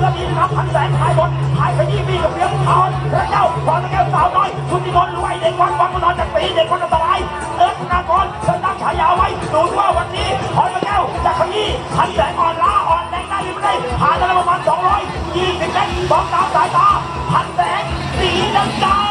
เระดีนะครับพันแสนหายบนหายขยี้มีกับเลี้ยงทอนพระเจ้าพรแก้วสาวน้อยสุนิกรรวยเด็กวันวันมานอนจากปีเด็กคนอันตรายเอิร์ธนากรเธอตั้งฉายาไว้ดูว่าวันนี้พรแก้วจะขยี้พันแสนอ่อนล้าอ่อนแรงได้หรือไม่ได้ผ่านมาประมาณสองร้อยยี่สิบเมตรสองตามสายตาพันแสนสีน้ำตา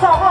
favor.